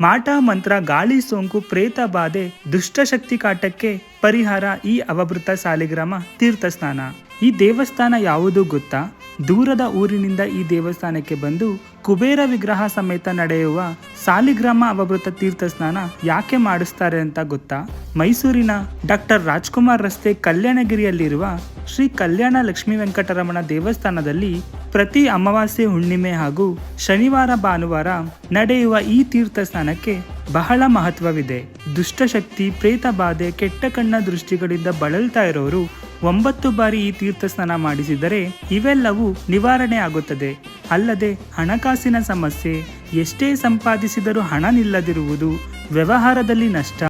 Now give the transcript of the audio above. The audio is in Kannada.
ಮಾಟ ಮಂತ್ರ ಗಾಳಿ ಸೋಂಕು ಪ್ರೇತ ಬಾಧೆ ದುಷ್ಟಶಕ್ತಿ ಕಾಟಕ್ಕೆ ಪರಿಹಾರ ಈ ಅವಭೃತ ಸಾಲಿಗ್ರಾಮ ತೀರ್ಥ ಸ್ನಾನ ಈ ದೇವಸ್ಥಾನ ಯಾವುದು ಗೊತ್ತಾ? ದೂರದ ಊರಿನಿಂದ ಈ ದೇವಸ್ಥಾನಕ್ಕೆ ಬಂದು ಕುಬೇರ ವಿಗ್ರಹ ಸಮೇತ ನಡೆಯುವ ಸಾಲಿಗ್ರಾಮ ಅವಭೃತ ತೀರ್ಥ ಸ್ನಾನ ಯಾಕೆ ಮಾಡಿಸ್ತಾರೆ ಅಂತ ಗೊತ್ತಾ? ಮೈಸೂರಿನ ಡಾಕ್ಟರ್ ರಾಜ್ಕುಮಾರ್ ರಸ್ತೆ ಕಲ್ಯಾಣಗಿರಿಯಲ್ಲಿರುವ ಶ್ರೀ ಕಲ್ಯಾಣ ಲಕ್ಷ್ಮೀ ವೆಂಕಟರಮಣ ದೇವಸ್ಥಾನದಲ್ಲಿ ಪ್ರತಿ ಅಮಾವಾಸ್ಯೆ ಹುಣ್ಣಿಮೆ ಹಾಗೂ ಶನಿವಾರ ಭಾನುವಾರ ನಡೆಯುವ ಈ ತೀರ್ಥ ಸ್ನಾನಕ್ಕೆ ಬಹಳ ಮಹತ್ವವಿದೆ. ದುಷ್ಟಶಕ್ತಿ, ಪ್ರೇತ ಬಾಧೆ, ಕೆಟ್ಟ ಕಣ್ಣ ದೃಷ್ಟಿಗಳಿಂದ ಬಳಲ್ತಾ ಇರೋರು ಒಂಬತ್ತು ಬಾರಿ ಈ ತೀರ್ಥ ಸ್ನಾನ ಮಾಡಿಸಿದರೆ ಇವೆಲ್ಲವೂ ನಿವಾರಣೆ ಆಗುತ್ತದೆ. ಅಲ್ಲದೆ ಹಣಕಾಸಿನ ಸಮಸ್ಯೆ ಎಷ್ಟೇ ಸಂಪಾದಿಸಿದರೂ ಹಣ ನಿಲ್ಲದಿರುವುದು ವ್ಯವಹಾರದಲ್ಲಿ ನಷ್ಟ.